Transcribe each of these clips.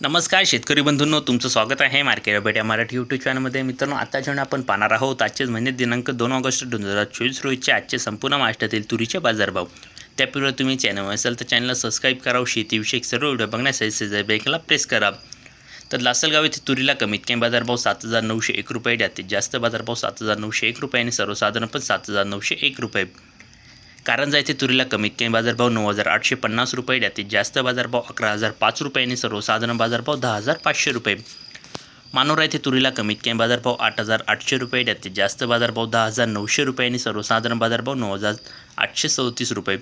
नमस्कार शेतकरी बंधूंनो तुमचं स्वागत आहे मार्केट अपडेट या मराठी यूट्यूब चॅनलमध्ये मित्रांनो आता जेवण आपण पाहणार आहोत आजचेच म्हणजे दिनांक दोन ऑगस्ट दोन हजार चोवीस रोजीचे आजचे संपूर्ण महाराष्ट्रातील तुरीचे बाजारभाव. त्यापूर्वी तुम्ही चॅनल असाल तर चॅनलला सबस्क्राईब करावं शेतीविषयक सर्व व्हिडिओ बघण्यासाठी शेजारी बेलला प्रेस करा. तर लासलगाव येथे तुरीला कमीत कमी बाजारभाव सात हजार नऊशे एक रुपये जास्तीत जास्त बाजारभाव सात हजार नऊशे एक रुपये आणि सर्वसाधारण पण सात हजार नऊशे एक रुपये. कारंजा येथे तुरीला कमीत कमी बाजारभाव नऊ हजार आठशे पन्नास रुपये जास्तीत जास्त बाजारभाव अकरा हजार पाच रुपये आणि सर्वसाधारण बाजारभाव दहा हजार पाचशे रुपये. मानोरा येथे तुरीला कमीत कमी बाजारभाव आठ हजार आठशे रुपये जास्तीत जास्त बाजारभाव दहा हजार नऊशे रुपये आणि सर्वसाधारण बाजारभाव नऊ हजार आठशे सदतीस रुपये.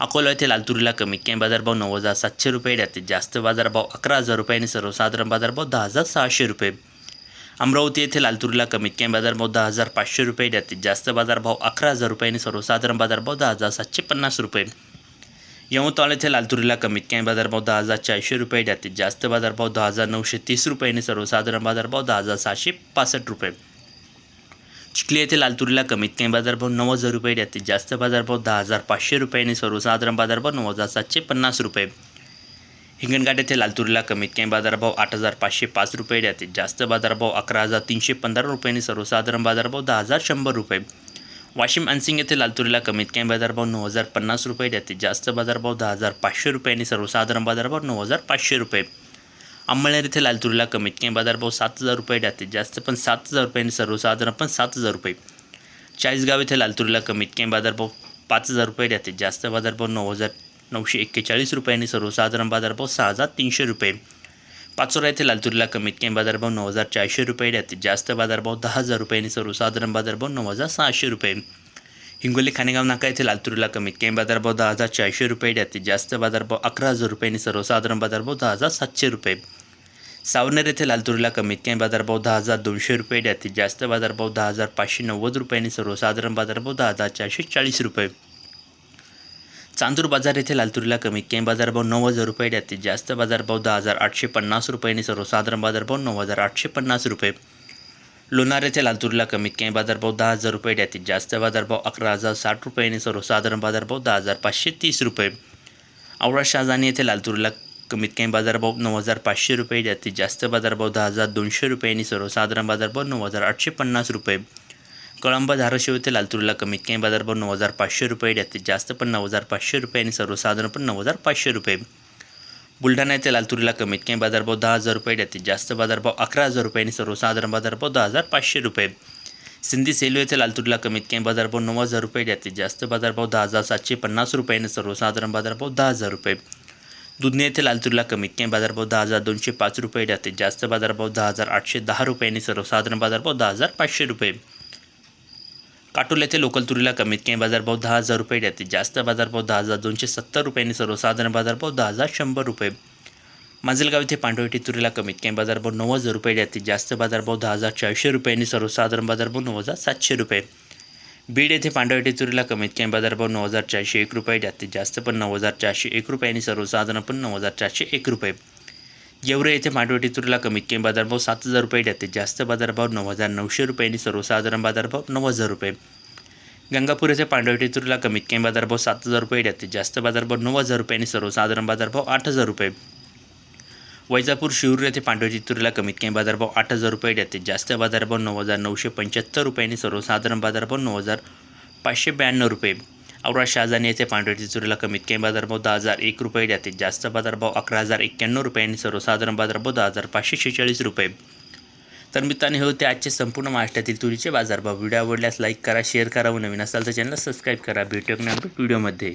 अकोला येथे लाल तुरीला कमीत कमी बाजारभाव नऊ हजार सातशे रुपये जास्तीत जास्त बाजारभाव अकरा हजार रुपये आणि सर्वसाधारण बाजारभाव दहा हजार सहाशे रुपये. अमरावती येथे लालतुरीला कमीत कमी बाजारभाव दहा हजार पाचशे रुपये जास्तीत जास्त बाजारभाव अकरा हजार रुपये आणि सर्वसाधारण बाजारभाव दहा हजार सातशे पन्नास रुपये. यवतमाळ येथे लालतुरीला कमीत कमी बाजारभाव दहा हजार चारशे रुपये जास्तीत जास्त बाजारभाव दहा हजार नऊशे तीस रुपये आणि सर्वसाधारण बाजारभाव दहा हजार सहाशे पासष्ट रुपये. चिखली येथे लालतुरीला कमीत कमी बाजारभाव नऊ हजार रुपये जास्तीत जास्त बाजारभाव दहा हजार पाचशे रुपये आणि सर्वसाधारण बाजारभाव नऊ हजार सातशे पन्नास रुपये. हिंगणघाट येथे लाल कमीत कमी बाजारभाव आठ हजार पाचशे पाच रुपये जास्तीत जास्त बाजारभाव अकरा हजार तीनशे पंधरा रुपयांनी सर्वसाधारण बाजारभाव दहा हजार शंभर रुपये. वाशिम अनसिंग येथे लाल कमीत कमी बाजारभाव नऊ हजार पन्नास रुपये जास्तीत जास्त बाजारभाव दहा हजार पाचशे रुपयांनी सर्वसाधारण बाजारभाव नऊ हजार पाचशे रुपये. अंमळनेर येथे लालतुरीला कमीत कमी बाजारभाव सात हजार रुपये जास्तीत जास्त पण सात हजार रुपयांनी सर्वसाधारण पण सात हजार रुपये. चाळीसगाव येथे लालतुरीला कमीत कमी बाजारभाव पाच हजार रुपये जास्तीत जास्त बाजारभाव नऊ हजार नऊशे एक्केचाळीस रुपये आणि सर्वसाधारण बाजारभाव सहा हजार तीनशे रुपये. पाचोरा येथे लालतुरीला कमीत कमी बाजारभाव नऊ हजार चारशे रुपये जास्तीत जास्त बाजारभाव दहा हजार रुपये आणि सर्वसाधारण बाजारभाव नऊ हजार सहाशे रुपये. हिंगोली खानेगाव नाका येथे लालतुरीला कमीत कमी बाजारभाव दहा हजार चारशे रुपये जास्तीत जास्त बाजारभाव अकरा हजार रुपये आणि सर्वसाधारण बाजारभाव दहा हजार सातशे रुपये. सावनेर येथे लालतुरीला कमीत कमी बाजारभाव दहा हजार दोनशे रुपये जास्तीत जास्त बाजारभाव दहा हजार पाचशे नव्वद रुपये आणि सर्वसाधारण बाजारभाव दहा हजार चारशे चाळीस रुपये. चांदूर बाजार येथे लालतुरीला कमी. केम बाजारभाव नऊ हजार रुपये जास्तीत जास्त बाजारभाव दहा हजार आठशे पन्नास रुपये आणि सर्वसाधारण बाजारभाव नऊ हजार आठशे पन्नास रुपये. लोणार येथे लालतुरीला कमीत कमी बाजारभाव दहा हजार रुपये जास्तीत जास्त बाजारभाव अकरा हजार साठ रुपये आणि सर्वसाधारण बाजारभाव दहा हजार पाचशे तीस रुपये. आवळा शहाजानी येथे लालतुरीला कमीत कमी बाजारभाव नऊ हजार पाचशे रुपये जास्तीत जास्त बाजारभाव दहा हजार दोनशे रुपये आणि सर्वसाधारण बाजारभाव नऊ हजार आठशे पन्नास रुपये. कळंबा धाराशिव येथे लाल कमीत कमी बाजारभाव नऊ हजार पाचशे रुपये जास्तीत जास्त पण नऊ हजार पाचशे रुपये आणि सर्वसाधारण पण नऊ हजार पाचशे रुपये. बुलढाणा येथे लालतुरीला कमीत कमी बाजारभाव दहा हजार रुपये जास्तीत जास्त बाजारभाव अकरा हजार रुपये आणि सर्वसाधारण बाजारभाव दहा हजार पाचशे रुपये. सिंधी सेलू येथे लाल कमीत कमी बाजारभाव नऊ हजार रुपये जास्तीत जास्त बाजारभाव दहा हजार सातशे पन्नास रुपये आणि सर्वसाधारण बाजारभाव दहा हजार रुपये. दुधने येथे लाल कमीत कमी बाजारभाव दहा हजार दोनशे पाच रुपये जास्तीत जास्त बाजारभाव दहा हजार आठशे दहा रुपये आणि सर्वसाधारण बाजारभाव दहा हजार पाचशे रुपये. काटोल येथे लोकल तुरीला कमीत कमी बाजारभाव दहा हजार रुपये जास्तीत जास्त बाजारभाव दहा हजार दोनशे सत्तर रुपयांनी सर्वसाधारण बाजारभाव दहा हजार शंभर रुपये. माजलगाव येथे पांढरवटी तुरीला कमीत कमी बाजारभाव नऊ हजार रुपये जास्तीत जास्त बाजारभाव दहा हजार चारशे रुपयांनी सर्वसाधारण बाजारभाव नऊ हजार सातशे रुपये. बीड येथे पांढरवटी तुरीला कमीत कमी बाजारभाव नऊ हजार चारशे एक रुपये जास्तीत जास्त पण नऊ हजार चारशे एक रुपयांनी सर्वसाधारण पण नऊ हजार चारशे एक रुपये. येवरे येथे मांडवटी तुरीला कमीत कमी बाजारभाव सात हजार रुपये जाते जास्त बाजारभाव नऊ हजार नऊशे रुपये आणि सर्वसाधारण बाजारभाव नऊ हजार रुपये. गंगापूर येथे पांडवटी तुरीला कमीत कमी बाजारभाव सात हजार रुपये जाते जास्त बाजारभाव नऊ हजार रुपये आणि सर्वसाधारण बाजारभाव आठ हजार रुपये. वैजापूर शिरूर येथे पांडवटी तुरीला कमीत कमी बाजारभाव आठ हजार रुपये देते जास्त बाजारभाव नऊ हजार नऊशे पंच्याहत्तर रुपये आणि सर्वसाधारण बाजारभाव नऊ हजार पाचशे ब्याण्णव रुपये. औरा शहाजानी येथे पांढरवटी चुरीला कमीत कमी बाजारभाव दहा हजार एक रुपये जास्तीत जास्त बाजारभाव अकरा हजार एक्क्याण्णव रुपये आणि सर्वसाधारण बाजारभाव दहा हजार पाचशे शेहेचाळीस रुपये. तर मित्रांनो हे होते आजचे संपूर्ण महाराष्ट्रातील तुरीचे बाजारभाव. व्हिडिओ आवडल्यास लाईक करा शेअर करा व नवीन असाल तर चॅनल सबस्क्राईब करा. भेटू नंतर व्हिडिओमध्ये.